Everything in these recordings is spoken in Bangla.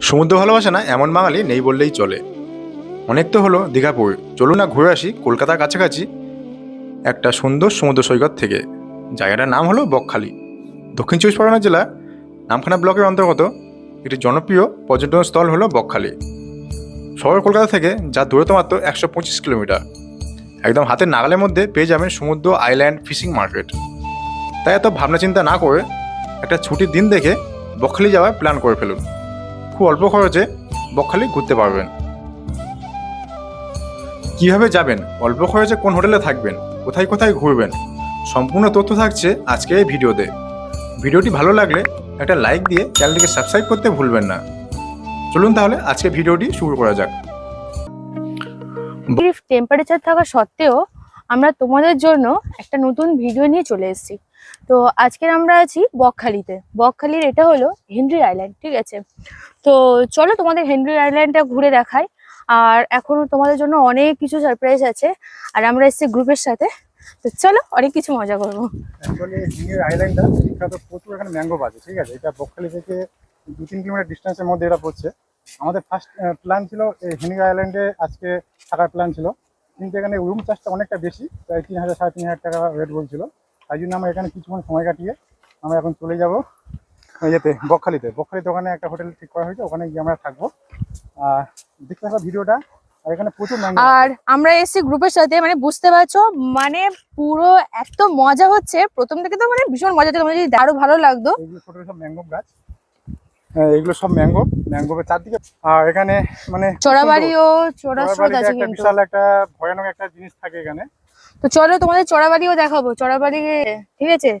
সমুদ্র ভালোবাসে না এমন বাঙালি নেই বললেই চলে। অনেক তো হলো দীঘাপুর। চলুন না ঘুরে আসি কলকাতার কাছাকাছি একটা সুন্দর সমুদ্র সৈকত থেকে। জায়গাটার নাম হলো বকখালি। দক্ষিণ চব্বিশ পরগনা জেলা নামখানা ব্লকের অন্তর্গত একটি জনপ্রিয় পর্যটন স্থল হলো বকখালি। শহর কলকাতা থেকে যা দূরত্ব মাত্র একশো পঁচিশ কিলোমিটার। একদম হাতের নাগালের মধ্যে পেয়ে যাবেন সমুদ্র আইল্যান্ড ফিশিং মার্কেট। তাই এত ভাবনা চিন্তা না করে একটা ছুটির দিন দেখে বকখালি যাওয়ার প্ল্যান করে ফেলুন। খুব অল্প খরচে বকখালি ঘুরতে পারবেন। কীভাবে যাবেন? অল্প খরচে কোন হোটেলে থাকবেন? কোথায় কোথায় ঘুরবেন? সম্পূর্ণ তথ্য থাকছে আজকে এই ভিডিওতে। ভিডিওটি ভালো লাগলে একটা লাইক দিয়ে চ্যানেলটিকে সাবস্ক্রাইব করতে ভুলবেন না। চলুন তাহলে আজকে ভিডিওটি শুরু করা যাক। টেম্পারেচার থাকা সত্ত্বেও আমরা তোমাদের জন্য একটা নতুন ভিডিও নিয়ে চলে এসেছি। তো আজকের আমরা আছি বকখালিতে। বকখালির এটা হলো হেনরি আইল্যান্ড, ঠিক আছে? তো চলো তোমাদের হেনরি আইল্যান্ডটা ঘুরে দেখাই। আর এখনও তোমাদের জন্য অনেক কিছু সারপ্রাইজ আছে। আর আমরা এসেছি গ্রুপের সাথে। তো চলো অনেক কিছু মজা করব। হিঙ্গির আইল্যান্ডটা বিখ্যাত। প্রচুর এখানে ম্যাঙ্গো আছে, ঠিক আছে? এটা বকখালি থেকে দু তিন কিলোমিটার ডিস্টেন্সের মধ্যে এটা পড়ছে। আমাদের ফার্স্ট প্ল্যান ছিল হিঙ্গির আইল্যান্ডে আজকে থাকার প্ল্যান ছিল। কিন্তু এখানে রুম চার্জটা অনেকটা বেশি, প্রায় তিন হাজার, সাড়ে তিন হাজার টাকা রেট বলছিল। তাই জন্য আমরা এখানে কিছুক্ষণ সময় কাটিয়ে আমরা এখন চলে যাব ইয়েতে বকখালিতে। বকখালিতে ওখানে একটা হোটেল ঠিক করা হয়েছে ওখানে গিয়ে আমরা থাকব। আর দেখতে থাকা ভিডিওটা আর এখানে প্রচুর আর আমরা এসেছি গ্রুপের সাথে মানে বুঝতে পারছ মানে পুরো এত মজা হচ্ছে প্রথম থেকে তো মানে ভীষণ মজা তোমাদের যদি আরও ভালো লাগতো। এগুলো ছোট সব ম্যাঙ্গো গাছ হ্যাঁ, এগুলো সব ম্যাঙ্গো চারদিকে। আর এখানে মানে। চড়াবাড়িও চড়া আছে একটা বিশাল একটা ভয়ানক একটা জিনিস থাকে এখানে। তো চলো তোমাদের চড়াবাড়িও দেখাবো চড়াবাড়ি ঠিক আছে?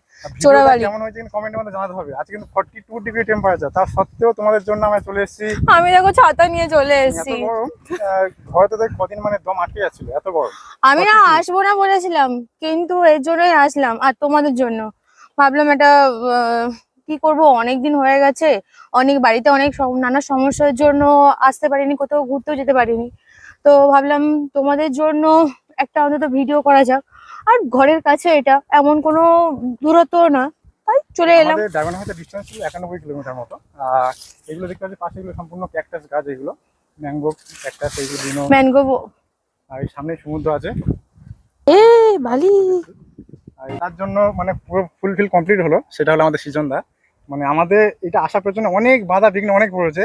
চোরাবাড়ি। কেমন হয়েছে কমেন্টের মধ্যে জানাতে হবে। আজকে কিন্তু ফর্টি টু ডিগ্রি টেম্পারেচার তার সত্ত্বেও তোমাদের জন্য আমরা চলে এসেছি। আমি দেখো ছাতা নিয়ে চলে এসেছি। গরম। ঘরে তো দেখ কদিন মানে দম আটকে যাচ্ছিল এত গরম। আমি না 42 আসব না বলেছিলাম কিন্তু এর জন্যই আসলাম আর তোমাদের জন্য। ভাবলাম এটা কি করব? অনেক দিন হয়ে গেছে অনেক বাড়িতে অনেক নানা সমস্যার জন্য আসতে পারিনি কোথাও ঘুরতেও যেতে পারিনি। তো ভাবলাম তোমাদের জন্য একটা অন্তত ভিডিও করা যাক। আর ঘরের কাছে এটা এমন কোনো দূরত্ব না। তাই চলে এলাম। ড্রাগন হাউসের ডিস্টেন্স ছিল একানব্বই কিলোমিটার মতো। আর এগুলো দেখতে পাচ্ছি পাশে এগুলো সম্পূর্ণ ক্যাকটাস গাছ এগুলো। ম্যাঙ্গো ক্যাকটাস এইগুলো দিনো আর সামনে সমুদ্র আছে। এ বালি! আর তার জন্য মানে পুরো ফুলফিল কমপ্লিট হলো। সেটা হলো আমাদের সিজনদা। মানে আমাদের এটা আসার পেছনে অনেক বাধা বিঘ্ন অনেক পড়েছে।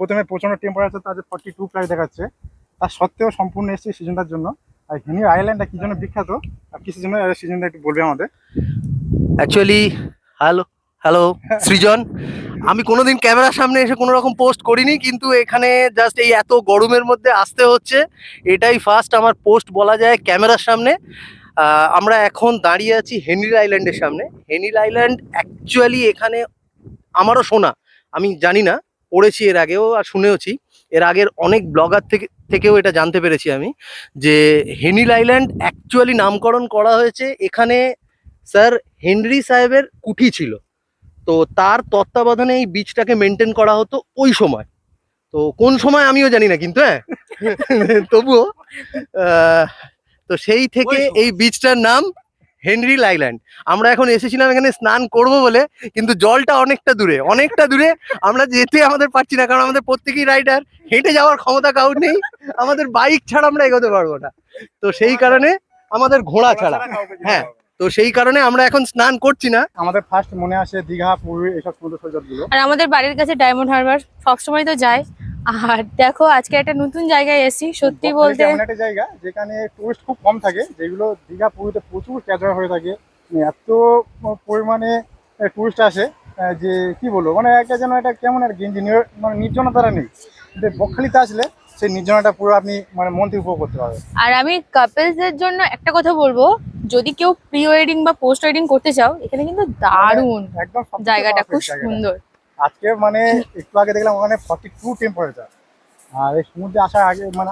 প্রথমে প্রচণ্ড টেম্পারেচার তাদের ফর্টি টু প্রাইস দেখাচ্ছে। তার সত্ত্বেও সম্পূর্ণ এসেছে সিজনটার জন্য। আর হিনি আইল্যান্ডটা কি জন্য বিখ্যাত? আর কিসের জন্য সিজনটা একটু বলবে আমাদের। Actually hello hello Srijan. আমি কোনোদিন ক্যামেরার সামনে এসে কোনো রকম পোস্ট করিনি কিন্তু এখানে জাস্ট এই এত গরমের মধ্যে আসতে হচ্ছে। এটাই ফার্স্ট আমার পোস্ট বলা যায় ক্যামেরার সামনে। আমরা এখন দাঁড়িয়ে আছি হেনিল আইল্যান্ডের সামনে। হেনিল আইল্যান্ড অ্যাকচুয়ালি এখানে আমারও শোনা। আমি জানি না। পড়েছি এর আগেও আর শুনেওছি। এর আগের অনেক ব্লগার থেকে থেকেও এটা জানতে পেরেছি আমি যে হেনিল আইল্যান্ড অ্যাকচুয়ালি নামকরণ করা হয়েছে এখানে স্যার হেনরি সাহেবের কুঠি ছিল। তো তার তত্ত্বাবধানে এই বীজটাকে মেনটেন করা হতো ওই সময়। তো কোন সময় আমিও জানি না কিন্তু হ্যাঁ? তবুও তো সেই থেকে এই বীজটার নাম হেনরি আইল্যান্ড আমরা এখন এসেছিলাম এখানে স্নান করব বলে, কিন্তু জলটা অনেকটা দূরে অনেকটা দূরে। আমরা যেতে আমাদের পারছি না, কারণ আমাদের প্রত্যেকেই রাইডার। হেঁটে যাওয়ার ক্ষমতা কাউর নেই। আমাদের বাইক ছাড়া আমরা এগোতে পারব না। তো সেই কারণে আমাদের ঘোড়া ছাড়া। হ্যাঁ। তো সেই কারণে আমরা এখন স্নান করছি না। আমাদের ফার্স্ট মনে আসে দীঘা পুরী এসব সমুদ্র সৈকতগুলো আর আমাদের বাড়ির কাছে ডায়মন্ড হারবার সবসময় তো যায় আর দেখো আজকে একটা নতুন জায়গায় এসেছি সত্যি বলতে। এমন একটা জায়গা যেখানে টুরিস্ট খুব কম থাকে যেগুলো দীঘা পুরীতে প্রচুর ক্যাচার হয়ে থাকে। মানে এত পরিমাণে টুরিস্ট আসে যে কি বলব মানে একটা যেন একটা কেমন আর গেঞ্জি নির- মানে নির্জনতাটা নেই। বকখালিতে আসলে সেই নির্জনতা পুরো আপনি মানে মন থেকে উপভোগ করতে পারবেন। আর আমি কাপলসদের জন্য একটা কথা বলব যদি কেউ প্রি ওয়েডিং বা পোস্ট ওয়েডিং করতে চাও এখানে কিন্তু দারুণ একদম সবথেকে জায়গাটা খুব সুন্দর। আজকে মানে একটু আগে দেখলাম ওখানে ফর্টি টু টেম্পারেচার আর এই সমুদ্রে আসার আগে মানে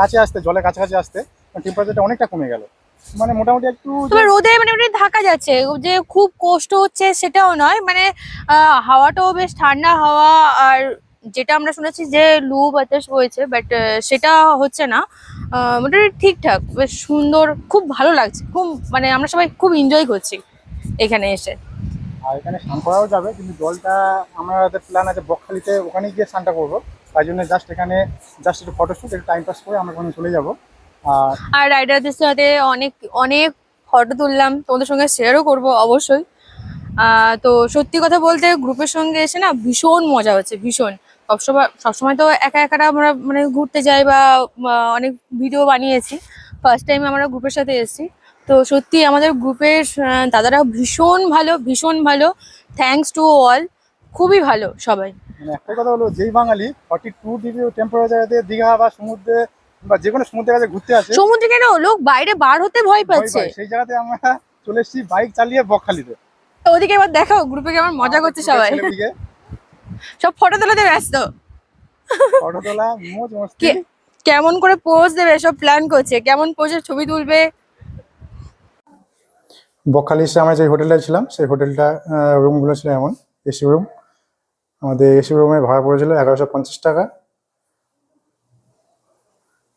কাছে আসতে জলের কাছাকাছি আসতে টেম্পারেচারটা অনেকটা কমে গেল। মানে মোটামুটি একটু তবে রোদে মানে মানে থাকা যাচ্ছে। যে খুব কষ্ট হচ্ছে সেটাও নয়। মানে হাওয়াটাও বেশ ঠান্ডা হাওয়া আর যেটা আমরা শুনেছি যে লু বাতাস বইছে বাট সেটা হচ্ছে না। মোটামুটি ঠিকঠাক বেশ সুন্দর খুব ভালো লাগছে। খুব মানে আমরা সবাই খুব এনজয় করছি এখানে এসে। আর এখানে স্নান করাও যাবে কিন্তু জলটা আমাদের প্ল্যান আছে বকখালিতে ওখানে গিয়ে স্নানটা করব। তাই জন্য জাস্ট এখানে জাস্ট একটু ফটোশ্যুট একটু টাইম পাস করে আমরা ওখানে চলে যাব। আর আর রাইডারদের সাথে অনেক অনেক ফটো তুললাম তোমাদের সঙ্গে শেয়ারও করব অবশ্যই। তো সত্যি কথা বলতে গ্রুপের সঙ্গে এসে না ভীষণ মজা হচ্ছে ভীষণ। সবসময় সবসময় তো একা একাটা আমরা মানে ঘুরতে যাই বা অনেক ভিডিও বানিয়েছি। ফার্স্ট টাইম আমরা গ্রুপের সাথে এসেছি। তো সত্যি আমাদের গ্রুপের দাদারা ভীষণ ভালো ভীষণ ভালো। থ্যাঙ্কস টু অল খুবই ভালো সবাই। মানে একটাই কথা হলো যেই বাঙালি ফর্টি টু ডিগ্রি টেম্পারেচারে দীঘা বা সমুদ্রে বা যে কোনো সমুদ্রের কাছে ঘুরতে আসে সমুদ্রে কেন? লোক বাইরে বার হতে ভয় পাচ্ছে। সেই জায়গাতে আমরা চলে এসেছি বাইক চালিয়ে বকখালিতে। তো ওদিকে এবার দেখাও গ্রুপে কেমন মজা করছে সবাই। সব ফটো তোলাতে ব্যস্ত। ফটো তোলা মোজ মস্তি। কেমন করে পোজ দেবে সব প্ল্যান করছে। কেমন পোজের ছবি তুলবে? বকখালি এসে আমরা যে হোটেলটা ছিলাম সেই হোটেলটা রুমগুলো ছিল এমন এসি রুম আমাদের এসি রুমে ভাড়া পড়েছিল এগারোশো পঞ্চাশ টাকা।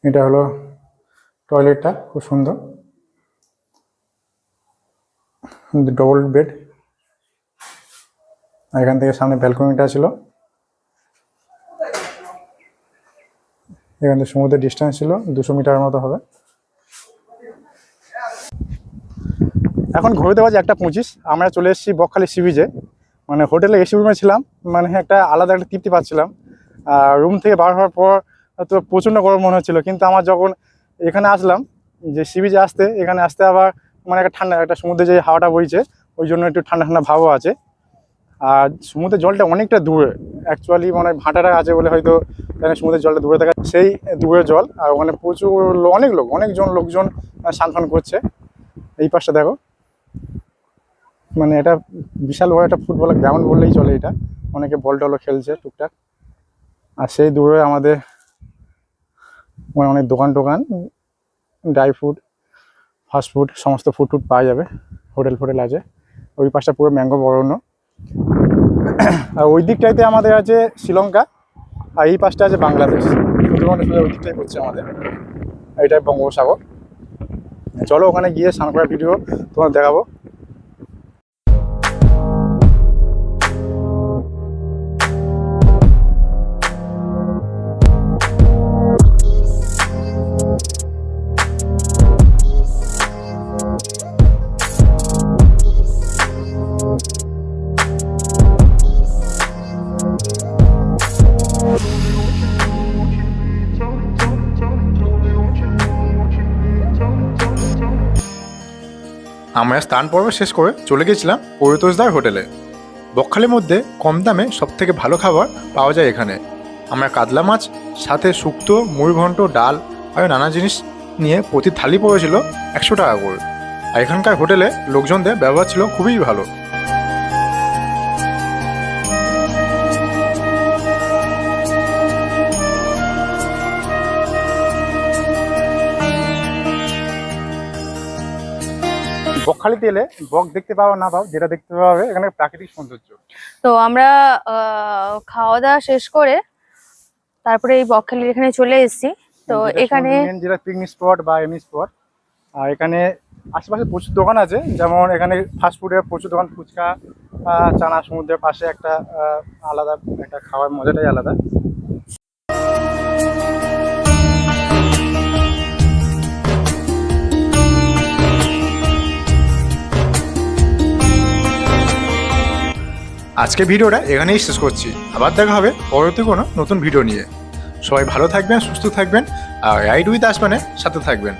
এটা হলো টয়লেটটা খুব সুন্দর। ডবল বেড এখান থেকে সামনে ব্যালকনিটা ছিল। এখান থেকে সমুদ্রের ডিস্টেন্স ছিল, দুশো মিটারের মতো হবে। এখন ঘুরতে বাজে একটা পঁচিশ, আমরা চলে এসেছি বকখালি সি বিচে। মানে হোটেলে এসি রুমে ছিলাম মানে একটা আলাদা একটা তৃপ্তি পাচ্ছিলাম। আর রুম থেকে বার হওয়ার পর তো প্রচণ্ড গরম মনে হচ্ছিল, কিন্তু আমার যখন এখানে আসলাম, যে সি বিচে আসতে, এখানে আসতে আবার মানে একটা ঠান্ডা, একটা সমুদ্রে যে হাওয়াটা বইছে, ওই জন্য একটু ঠান্ডা ঠান্ডা ভাবও আছে। আর সমুদ্রের জলটা অনেকটা দূরে। অ্যাকচুয়ালি মানে ভাটাটা আছে বলে হয়তো এখানে সমুদ্রের জলটা দূরে থাকে সেই দূরের জল। আর ওখানে প্রচুর অনেক লোক, অনেকজন লোকজন স্নান ফান করছে। এই পাশটা দেখো। মানে এটা বিশাল বড় একটা ফুটবলের গ্রাউন্ড বললেই চলে এটা। অনেকে বল টলও খেলছে টুকটাক। আর সেই দূরে আমাদের মানে অনেক দোকান টোকান, ড্রাই ফুড ফাস্ট ফুড, সমস্ত ফুড টুড পাওয়া যাবে। হোটেল ফোটেল আছে। ওই পাশটা পুরো ম্যাঙ্গো বরণ্য। আর ওই দিকটাইতে আমাদের আছে শ্রীলঙ্কা, আর এই পাশটা আছে বাংলাদেশ। ওই দিকটাই পড়ছে আমাদের। এটাই বঙ্গোপসাগর। চলো ওখানে গিয়ে স্নান করার ভিডিও তোমার দেখাবো। আমরা স্নান পর্ব শেষ করে চলে গেছিলাম পরিতোষদার হোটেলে। বকখালির মধ্যে কম দামে সব থেকে ভালো খাবার পাওয়া যায় এখানে। আমরা কাতলা মাছ, সাথে শুক্তো মুড়িঘণ্ট ডাল আর নানা জিনিস নিয়ে প্রতি থালি পড়েছিল একশো টাকা করে। আর এখানকার হোটেলে লোকজনদের ব্যবহার ছিল খুবই ভালো। বকখালিতে এলে বক দেখতে পাও না পাও যেটা দেখতে পাবে এখানে প্রাকৃতিক সৌন্দর্য। তো আমরা খাওয়া দাওয়া শেষ করে তারপরে এই বকখালির এখানে চলে এসেছি। তো এখানে যেটা পিকনিক স্পট বা এমনি স্পট আর এখানে আশেপাশে প্রচুর দোকান আছে যেমন এখানে ফাস্ট ফুডের প্রচুর দোকান ফুচকা চানা সমুদ্রের পাশে একটা আলাদা একটা খাওয়ার মজাটাই আলাদা। আজকে ভিডিওটা এখানেই শেষ করছি। আবার দেখা হবে পরবর্তী কোনো নতুন ভিডিও নিয়ে। সবাই ভালো থাকবেন, সুস্থ থাকবেন, আর রাইড উইথ আসমানের সাথে থাকবেন।